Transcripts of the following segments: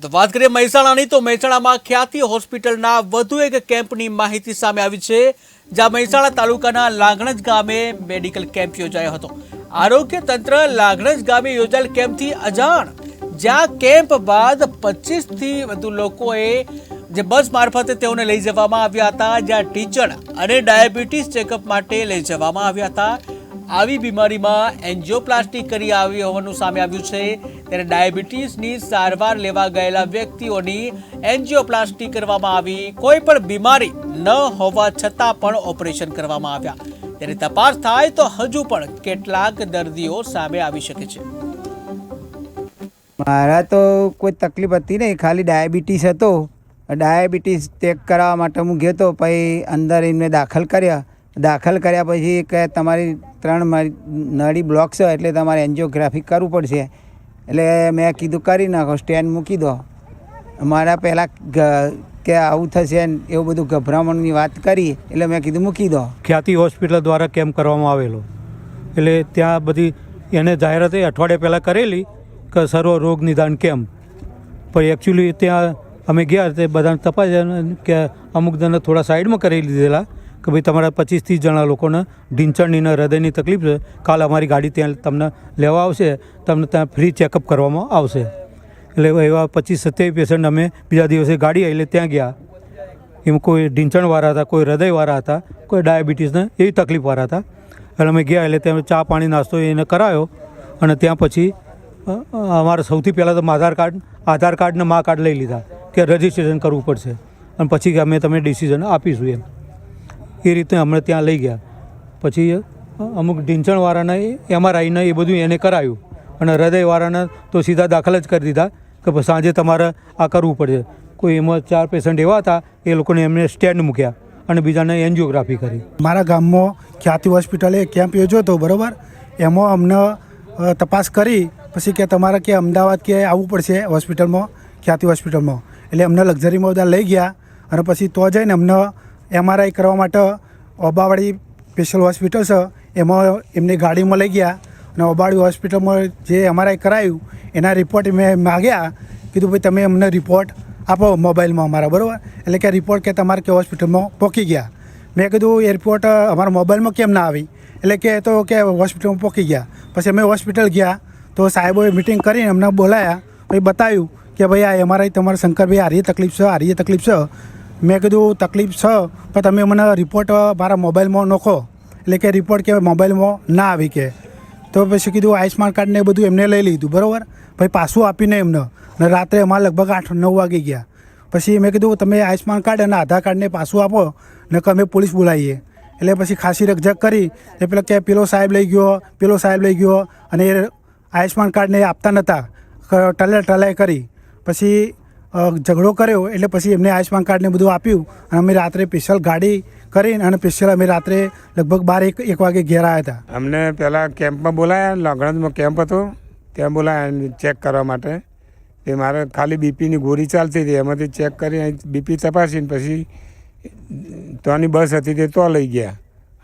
વાત કરીએ મહેસાણાની, તો મહેસાણામાં ખ્યાતિ હોસ્પિટલના વધુ એક કેમ્પની માહિતી સામે આવી છે, જ્યાં મહેસાણા તાલુકાના લાગણજ ગામે મેડિકલ કેમ્પ યોજાયો હતો. આરોગ્ય તંત્ર લાગણજ ગામે યોજાયેલ કેમ્પથી અજાણ, જ્યાં કેમ્પ બાદ પચીસથી વધુ લોકોએ જે બસ મારફતે તેઓને લઈ જવામાં આવ્યા હતા, જ્યાં ટીચર અને ડાયાબિટીસ ચેકઅપ માટે લઈ જવામાં આવ્યા હતા. આવી બીમારીમાં એન્જિયોપ્લાસ્ટી કરી આવી હોવાનું સામે આવ્યું છે. ત્યારે ડાયાબિટીસની સારવાર લેવા ગયેલા વ્યક્તિઓની એન્જિયોપ્લાસ્ટી કરવામાં આવી. કોઈ પણ બીમારી ન હોવા છતાં પણ ઓપરેશન કરવામાં આવ્યા. ત્યારે તપાસ થાય તો હજુ પણ કેટલાક દર્દીઓ સામે આવી શકે છે. મારા તો કોઈ તકલીફ હતી નહીં. ખાલી ડાયાબિટીસ હતો. ડાયાબિટીસ ચેક કરાવવા માટે હું ગયો તો પછી અંદર એમને દાખલ કર્યા. દાખલ કર્યા પછી કે તમારી ત્રણ નળી બ્લોક છે એટલે તમારે એન્જિયોગ્રાફી કરવું પડશે. એટલે મેં કીધું કરી નાખો, સ્ટેન્ડ મૂકી દો. મારા પહેલાં કે આવું થશે એવું બધું ગભરામણની વાત કરી, એટલે મેં કીધું મૂકી દો. ખ્યાતિ હોસ્પિટલ દ્વારા કેમ્પ કરવામાં આવેલો? એટલે ત્યાં બધી, એને જાહેરાત અઠવાડિયા પહેલાં કરેલી કે સર્વ રોગ નિદાન કેમ્પ પણ એકચ્યુઅલી ત્યાં અમે ગયા, તે બધાને તપાસ કે અમુક જણને થોડા સાઈડમાં કરી લીધેલા. કે ભાઈ તમારા પચીસ ત્રીસ જણા લોકોને ઢીંચણની હૃદયની તકલીફ છે, કાલ અમારી ગાડી ત્યાં તમને લેવા આવશે, તમને ત્યાં ફ્રી ચેકઅપ કરવામાં આવશે. એટલે એવા પચીસ સત્યાવીસ પેશન્ટ અમે બીજા દિવસે ગાડી આવી એટલે ત્યાં ગયા. એમાં કોઈ ઢીંચણવાળા હતા, કોઈ હૃદયવાળા હતા, કોઈ ડાયાબિટીસને એવી તકલીફવાળા હતા. એટલે અમે ગયા એટલે ત્યાં ચા પાણી નાસ્તો એને કરાયો અને ત્યાં પછી અમારે સૌથી પહેલાં તો આધાર કાર્ડ આધાર કાર્ડ ને મા કાર્ડ લઈ લીધા કે રજિસ્ટ્રેશન કરવું પડશે. અને પછી અમે તમે ડિસિઝન આપીશું એમ. એ રીતે અમને ત્યાં લઈ ગયા. પછી અમુક ઢીંચણવાળાને એમઆરઆઈને એ બધું એને કરાયું. અને હૃદયવાળાને તો સીધા દાખલ જ કરી દીધા કે સાંજે તમારે આ કરવું પડશે કોઈ એમાં ચાર પેશન્ટ એવા હતા, એ લોકોને એમને સ્ટેન્ડ મૂક્યા અને બીજાને એન્જિયોગ્રાફી કરી. મારા ગામમાં ખ્યાતિ હોસ્પિટલે કેમ્પ યોજ્યો હતો, બરાબર? એમાં અમને તપાસ કરી, પછી કે તમારે કે અમદાવાદ કે આવવું પડશે હોસ્પિટલમાં, ખ્યાતિ હોસ્પિટલમાં. એટલે અમને લક્ઝરીમાં બધા લઈ ગયા અને પછી તો જઈને અમને એમઆરઆઈ કરવા માટે ઓબાવાડી સ્પેશિયલ હોસ્પિટલ છે. એમાં એમની ગાડીમાં લઈ ગયા અને ઓબાવાડી હોસ્પિટલમાં જે એમઆરઆઈ કરાયું, એના રિપોર્ટ મેં માગ્યા. કીધું, ભાઈ, તમે અમને રિપોર્ટ આપો મોબાઈલમાં અમારા, બરાબર? એટલે કે રિપોર્ટ કે તમારે કે હોસ્પિટલમાં પહોંચી ગયા. મેં કીધું, એ રિપોર્ટ અમારા મોબાઈલમાં કેમ ના આવી? એટલે કે તો કે હોસ્પિટલમાં પહોંચી ગયા. પછી અમે હોસ્પિટલ ગયા. તો સાહેબોએ મિટિંગ કરીને અમને બોલાયા. પછી બતાવ્યું કે, ભાઈ, આ એમઆરઆઈ તમારા શંકરભાઈ આરી તકલીફ છે આરી તકલીફ છે. મેં કીધું, તકલીફ છે, પણ તમે મને રિપોર્ટ મારા મોબાઈલમાં નોખો. એટલે કે રિપોર્ટ કે મોબાઈલમાં ના આવી કે. તો પછી કીધું આયુષ્માન કાર્ડને એ બધું એમને લઈ લીધું, બરાબર? પછી પાછું આપીને એમને. ને રાત્રે અમારે લગભગ આઠ, નવ વાગે ગયા. પછી મેં કીધું, તમે આયુષ્માન કાર્ડ અને આધાર કાર્ડને પાછું આપો ને અમે પોલીસ બોલાવીએ. એટલે પછી ખાસી રકઝક કરી એ પેલો કે, પેલો સાહેબ લઈ ગયો, પેલો સાહેબ લઈ ગયો. અને એ આયુષ્માન કાર્ડને આપતા નહોતા ટલે ટલાય કરી. પછી ઝઘડો કર્યો એટલે પછી એમને આયુષ્માન કાર્ડને બધું આપ્યું અને અમે રાત્રે સ્પેશિયલ ગાડી કરીને અને સ્પેશિયલ અમે રાત્રે લગભગ બાર એક એક વાગે ઘેર આવ્યા હતા. અમને પહેલાં કેમ્પમાં બોલાયા લગણજમાં કેમ્પ હતો, ત્યાં બોલાયા ચેક કરવા માટે. એ મારે ખાલી બીપીની ગોળી ચાલતી હતી, એમાંથી ચેક કરી બીપી તપાસીને પછી ત્યાંની બસ હતી તે તો લઈ ગયા.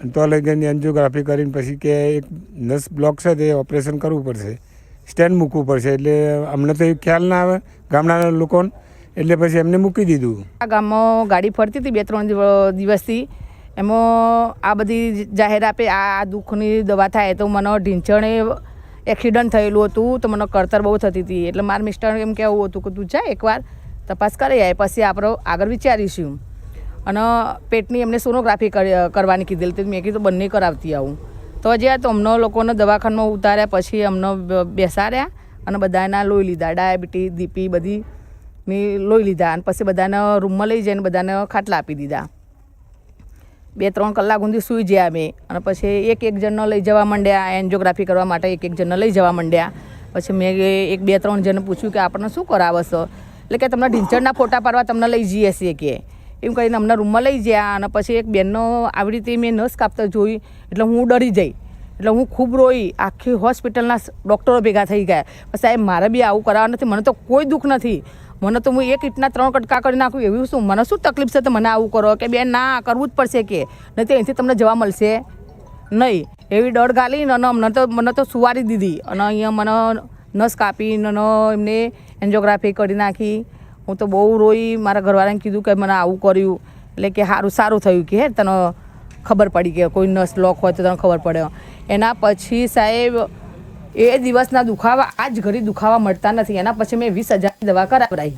અને તો લઈ ગઈને એન્જિયોગ્રાફી કરીને પછી કે એક નસ બ્લોક છે તે ઓપરેશન કરવું પડશે. સ્ટેન્ડ મૂકવું પડશે. એટલે અમને તો એ ખ્યાલ ના આવે ગામડાના લોકોને. એટલે પછી એમને મૂકી દીધું. આ ગામમાં ગાડી ફરતી હતી બે ત્રણ દિવ- દિવસથી. એમાં આ બધી જાહેર આપે, આ દુઃખની દવા થાય તો મને ઢીંચણે એક્સિડન્ટ થયેલું હતું તો મને કરતર બહુ થતી હતી. એટલે મારા મિસ્ટર એમ કહેવું હતું કે, તું જા એકવાર, તપાસ કરી આવે પછી આપણે આગળ વિચારીશું. અને પેટની એમને સોનોગ્રાફી કરી- કરવાની કીધેલી મેં કીધું બંને કરાવતી આવું. તો જે તો અમને લોકોને દવાખાનામાં ઉતાર્યા, પછી અમને બેસાડ્યા અને બધાના લોહી લીધા. ડાયાબિટીસ દીપી બધી ની લોહી લીધા અને પછી બધાને રૂમમાં લઈ જઈને બધાને ખાટલા આપી દીધા. બે ત્રણ કલાક સુધી સૂઈ ગયા અમે. અને પછી એક એક જણને લઈ જવા માંડ્યા, એન્જિયોગ્રાફી કરવા માટે એક એક જણને લઈ જવા માંડ્યા. પછી મેં એક બે ત્રણ જણને પૂછ્યું કે આપણને શું કરાવશો? એટલે કે તમને ઢીંચણના ફોટા પાડવા તમને લઈ જઈએ છીએ કે. એમ કરીને અમને રૂમમાં લઈ ગયા અને પછી એક બેનનો આવી રીતે મેં નસ કાપતા જોઈ, એટલે હું ડરી જઈ. એટલે હું ખૂબ રોઈ, આખી હોસ્પિટલના ડૉક્ટરો ભેગા થઈ ગયા. સાહેબ, મારે બી આવું કરાવવા નથી, મને તો કોઈ દુઃખ નથી. મને તો હું એક ઈંટના ત્રણ કટકા કરી નાખું, એવું શું? મને શું તકલીફ છે તો મને આવું કરો? કે બેન, ના, કરવું જ પડશે કે. નહીં તો અહીંથી તમને જવા મળશે. નહીં. એવી ડર ગાલી અને અમને તો, મને તો સુવારી દીધી. અને અહીંયા મને નસ કાપી અને એમને એન્જિયોગ્રાફી કરી નાખી. હું તો બહુ રોઈ મારા ઘરવાળાને કીધું કે મને આવું કર્યું. એટલે કે સારું સારું થયું કે હે, તને ખબર પડી કે કોઈ નસ લોક હોય તો તને ખબર પડે. એના પછી સાહેબ, એ દિવસના દુખાવા, આજ ઘડી દુખાવા મળતા નથી. એના પછી મેં વીસ હજારની દવા કરાવડાવી